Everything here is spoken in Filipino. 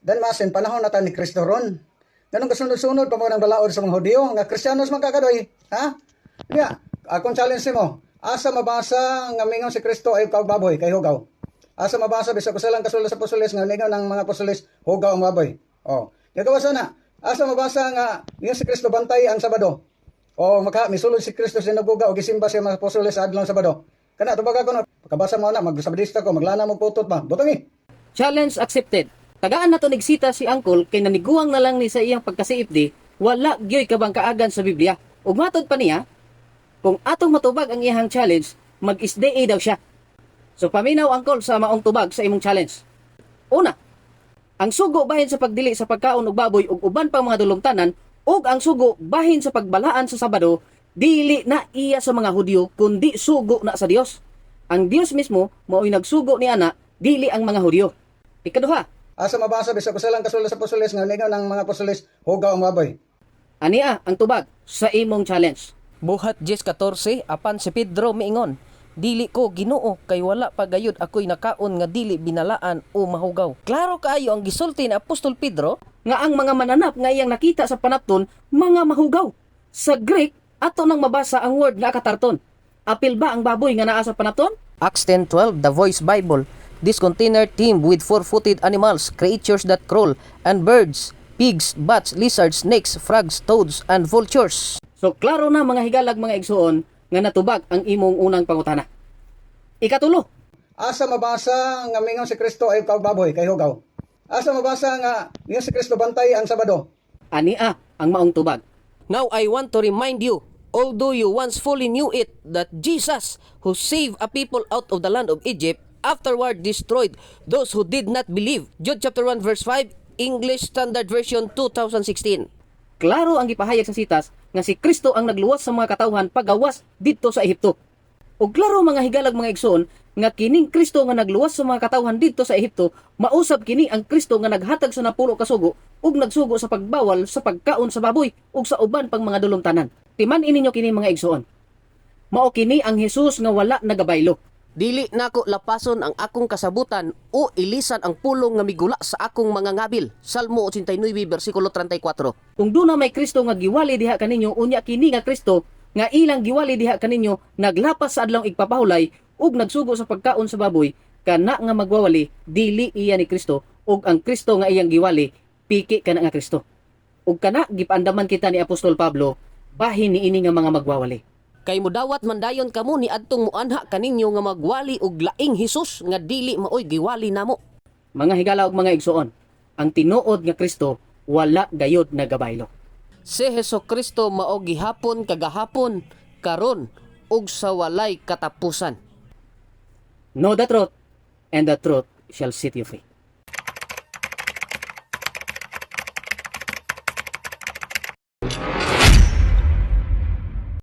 Dan masin panahon na ta ni Kristo ron. Ganun kasunod-sunod pa mga ng balaod sa mga Hudiyo nga Kristiyanos man kakadoy. Ha? Nga, akong challenge nimo. Asa mabasa nga mingon si Kristo ay kaog baboy kay hugaw. Asa mabasa bisa ko silang kasulat sa apostoles nga mingon ng mga apostoles hugaw ang baboy. Oh. Kaya sana. Asa mabasa nga mingon si Kristo bantay ang Sabado. O maka misulod si Kristo sa naguga o gisimba siya mga apostoles sa adlaw ng Sabado. Kana tubaga ko na pagkabasa mo na magsabadista ko maglana mo putot ba. Butangi. Challenge accepted. Tagaan na to nigsita si Uncle kay naniguang na lang ni sa iyang pagkasiip di, wala gyoy kabang kaagan sa Biblia. Ug matod pa niya, kung atong matubag ang iyang challenge, mag-isdee daw siya. So paminaw Uncle sa maong tubag sa imong challenge. Una, ang sugo bahin sa pagdili sa pagkaon og baboy ug uban pang mga dulongtanan ug ang sugo bahin sa pagbalaan sa Sabado dili na iya sa mga Hudyo kundi sugo na sa Dios. Ang Dios mismo mao'y nagsugo ni ana dili ang mga Hudyo. Ikaduha, Asa mabasa bisa ko silang kasulat sa apostoles nga mingon ng mga apostoles hugaw ang baboy. ania ang tubag sa imong challenge. Buhat 10.14, apan si Pedro miingon, Dili ko ginoo kay wala pagayod ako'y nakaon nga dili binalaan o mahugaw. Klaro kaayo ang gisulti ni Apostol Pedro Nga ang mga mananap nga iyang nakita sa panapton, mga mahugaw. Sa Greek, ato nang mabasa ang word nga katarton. Apil ba ang baboy nga naa sa panapton? Acts 10.12, The Voice Bible. This container teemed with four-footed animals, creatures that crawl, and birds, pigs, bats, lizards, snakes, frogs, toads, and vultures. So klaro na mga higalag mga igsuon nga natubag ang imong unang pangutana. Ikatulo, Asa mabasa nga mingon si Kristo ay kaog baboy kay hugaw. Asa mabasa nga mingon si Kristo bantay ang Sabado. ania ang maong tubag. Now I want to remind you, although you once fully knew it, that Jesus, who saved a people out of the land of Egypt, afterward destroyed those who did not believe. Jude chapter 1 verse 5, English Standard Version 2016. Klaro ang gipahayag sa sitas nga si Kristo ang nagluwas sa mga katawhan pagawas didto sa Ehipto. Ug klaro mga higalag mga igsoon nga kining Kristo nga nagluwas sa mga katawhan didto sa Ehipto, mausab kini ang Kristo nga naghatag sa napulo ka sugo ug nagsugo sa pagbawal sa pagkaon sa baboy ug sa uban pang mga dulumtanan. Timan ininyo kini mga igsoon. Mao kini ang Hesus nga wala nagabaylo. Dili nako lapason ang akong kasabutan o ilisan ang pulong nga migula sa akong mga ngabil. Salmo 89 versikulo 34. Kung na may Kristo nga giwali diha kaninyo, unya kini nga Kristo nga ilang giwali diha kaninyo, naglapas sa adlong igpapahulay ug nagsugo sa pagkaon sa baboy, kana nga magwawali, dili iya ni Kristo, ug ang Kristo nga iyang giwali, piki kana nga Kristo. Ug kana gipandaman kita ni Apostol Pablo, bahin ni ini nga mga magwawali. Kay mudawat mandayon kamo ni adtong muanha kaninyo nga magwali og laing Hesus nga dili maoy giwali namo. Mga higala ug mga igsuon, ang tinuod nga Kristo wala gayod nagabaylo. Si Heso Kristo mao gihapon kagahapon karon ug sa walay katapusan. Know the truth, and the truth shall set you free.